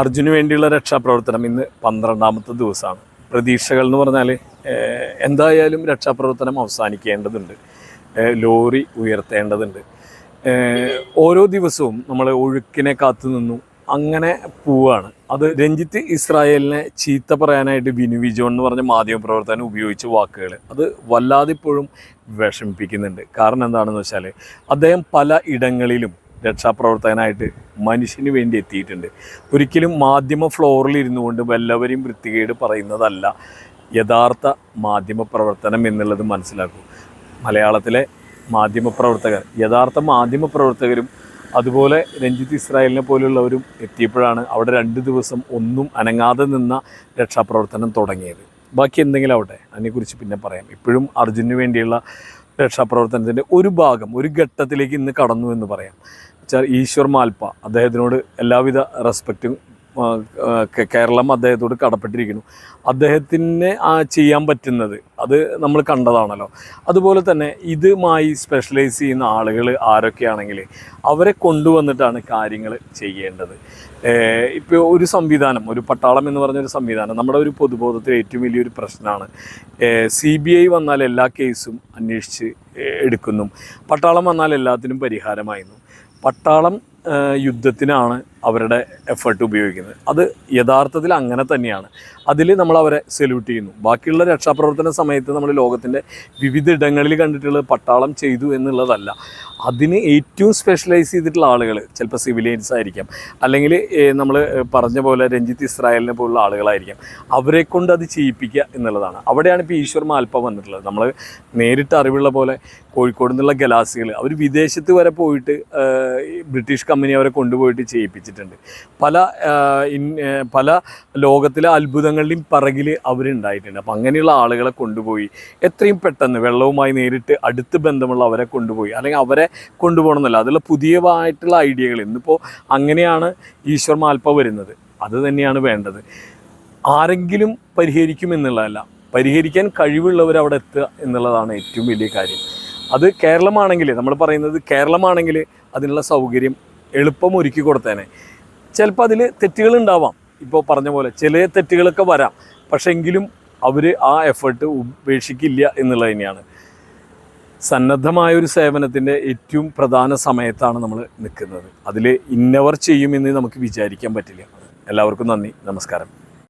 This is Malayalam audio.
അർജുന് വേണ്ടിയുള്ള രക്ഷാപ്രവർത്തനം ഇന്ന് പന്ത്രണ്ടാമത്തെ ദിവസമാണ്. പ്രതീക്ഷകൾ എന്ന് പറഞ്ഞാൽ എന്തായാലും രക്ഷാപ്രവർത്തനം അവസാനിക്കേണ്ടതുണ്ട്. ലോറി ഉയർത്തേണ്ടതുണ്ട്. ഓരോ ദിവസവും നമ്മൾ ഒഴുക്കിനെ കാത്തു നിന്നു അങ്ങനെ പോവാണ്. അത് രഞ്ജിത്ത് ഇസ്രായേലിനെ ചീത്ത പറയാനായിട്ട് ബിനു വിജോൺ എന്ന് പറഞ്ഞ മാധ്യമപ്രവർത്തകൻ ഉപയോഗിച്ച വാക്കുകൾ. അത് വല്ലാതിപ്പോഴും വിഷമിപ്പിക്കുന്നുണ്ട്. കാരണം എന്താണെന്ന് വെച്ചാൽ അദ്ദേഹം പല ഇടങ്ങളിലും രക്ഷാപ്രവർത്തകനായിട്ട് മനുഷ്യന് വേണ്ടി എത്തിയിട്ടുണ്ട്. ഒരിക്കലും മാധ്യമ ഫ്ലോറിൽ ഇരുന്നു കൊണ്ട് വല്ലവരെയും വൃത്തികേട് പറയുന്നതല്ല. യഥാർത്ഥ മാധ്യമ പ്രവർത്തനം എന്നുള്ളത് മനസ്സിലാക്കൂ. മലയാളത്തിലെ മാധ്യമ പ്രവർത്തകർ യഥാർത്ഥ മാധ്യമ മാധ്യമപ്രവർത്തകരും അതുപോലെ രഞ്ജിത്ത് ഇസ്രായേലിനെ പോലുള്ളവരും എത്തിയപ്പോഴാണ് അവിടെ രണ്ട് ദിവസം ഒന്നും അനങ്ങാതെ നിന്ന രക്ഷാപ്രവർത്തനം തുടങ്ങിയത്. ബാക്കി എന്തെങ്കിലും ആവട്ടെ അതിനെക്കുറിച്ച് പിന്നെ പറയാം. ഇപ്പോഴും അർജുനു വേണ്ടിയുള്ള രക്ഷാപ്രവർത്തനത്തിന്റെ ഒരു ഭാഗം ഒരു ഘട്ടത്തിലേക്ക് ഇന്ന് കടന്നു എന്ന് പറയാം. വെച്ചാൽ ഈശ്വർ മാൽപ്പ അദ്ദേഹത്തിനോട് എല്ലാവിധ റെസ്പെക്റ്റും കേരളം അദ്ദേഹത്തോട് കടപ്പെട്ടിരിക്കുന്നു. അദ്ദേഹത്തിന് ആ ചെയ്യാൻ പറ്റുന്നത് അത് നമ്മൾ കണ്ടതാണല്ലോ. അതുപോലെ തന്നെ ഇതുമായി സ്പെഷ്യലൈസ് ചെയ്യുന്ന ആളുകൾ ആരൊക്കെയാണെങ്കിൽ അവരെ കൊണ്ടുവന്നിട്ടാണ് കാര്യങ്ങൾ ചെയ്യേണ്ടത്. ഇപ്പോൾ ഒരു സംവിധാനം ഒരു പട്ടാളം എന്ന് പറഞ്ഞൊരു സംവിധാനം നമ്മുടെ ഒരു പൊതുബോധത്തിൽ ഏറ്റവും വലിയൊരു പ്രശ്നമാണ്. സി ബി ഐ വന്നാൽ എല്ലാ കേസും അന്വേഷിച്ച് എടുക്കുന്നു. പട്ടാളം വന്നാൽ എല്ലാത്തിനും പരിഹാരമായിരുന്നു. പട്ടാളം യുദ്ധത്തിനാണ് അവരുടെ എഫേർട്ട് ഉപയോഗിക്കുന്നത്. അത് യഥാർത്ഥത്തിൽ അങ്ങനെ തന്നെയാണ്. അതിൽ നമ്മൾ അവരെ സെല്യൂട്ട് ചെയ്യുന്നു. ബാക്കിയുള്ള രക്ഷാപ്രവർത്തന സമയത്ത് നമ്മൾ ലോകത്തിന്റെ വിവിധ ഇടങ്ങളിൽ കണ്ടിട്ടുള്ളത് പട്ടാളം ചെയ്തു എന്നുള്ളതല്ല. അതിന് ഏറ്റവും സ്പെഷ്യലൈസ് ചെയ്തിട്ടുള്ള ആളുകൾ ചിലപ്പോൾ സിവിലിയൻസ് ആയിരിക്കാം. അല്ലെങ്കിൽ നമ്മൾ പറഞ്ഞ പോലെ രഞ്ജിത്ത് ഇസ്രായേലിനെ പോലുള്ള ആളുകളായിരിക്കാം. അവരെ കൊണ്ട് അത് ചെയ്യിപ്പിക്കുക എന്നുള്ളതാണ്. അവിടെയാണ് ഇപ്പോൾ ഈശ്വർ മാൽപ്പ വന്നിട്ടുള്ളത്. നമ്മൾ നേരിട്ട് അറിവുള്ള പോലെ കോഴിക്കോട് നിന്നുള്ള ഗലാസികൾ അവർ വിദേശത്ത് വരെ പോയിട്ട് ബ്രിട്ടീഷ് കമ്പനി അവരെ കൊണ്ടുപോയിട്ട് ചെയ്യിപ്പിച്ചിട്ടുണ്ട് പല പല ലോകത്തിലെ അത്ഭുതങ്ങളുടെയും പിറകിൽ അവരുണ്ടായിട്ടുണ്ട് അപ്പം അങ്ങനെയുള്ള ആളുകളെ കൊണ്ടുപോയി എത്രയും പെട്ടെന്ന് വെള്ളവുമായി നേരിട്ട് അടുത്ത് ബന്ധമുള്ള അവരെ കൊണ്ടുപോയി അല്ലെങ്കിൽ അവരെ കൊണ്ടുപോകണമെന്നല്ല അതിലുള്ള പുതിയതായിട്ടുള്ള ഐഡിയകൾ. ഇന്നിപ്പോൾ അങ്ങനെയാണ് ഈശ്വർ മാൽപ്പ വരുന്നത്. അത് തന്നെയാണ് വേണ്ടത്. ആരെങ്കിലും പരിഹരിക്കുമെന്നുള്ളതല്ല പരിഹരിക്കാൻ കഴിവുള്ളവർ അവിടെ എത്തുക എന്നുള്ളതാണ് ഏറ്റവും വലിയ കാര്യം. അത് കേരളമാണെങ്കിൽ നമ്മൾ പറയുന്നത് കേരളമാണെങ്കിൽ അതിനുള്ള സൗകര്യം എളുപ്പം ഒരുക്കി കൊടുത്തേനെ. ചിലപ്പോൾ അതിൽ തെറ്റുകൾ ഉണ്ടാവാം. ഇപ്പോൾ പറഞ്ഞ പോലെ ചില തെറ്റുകളൊക്കെ വരാം. പക്ഷെങ്കിലും അവർ ആ എഫേർട്ട് ഉപേക്ഷിക്കില്ല എന്നുള്ളത് തന്നെയാണ്. സന്നദ്ധമായ ഒരു സേവനത്തിന്റെ ഏറ്റവും പ്രധാന സമയത്താണ് നമ്മൾ നിൽക്കുന്നത്. അതിൽ ഇന്നവർ ചെയ്യുമെന്ന് നമുക്ക് വിചാരിക്കാൻ പറ്റില്ല. എല്ലാവർക്കും നന്ദി. നമസ്കാരം.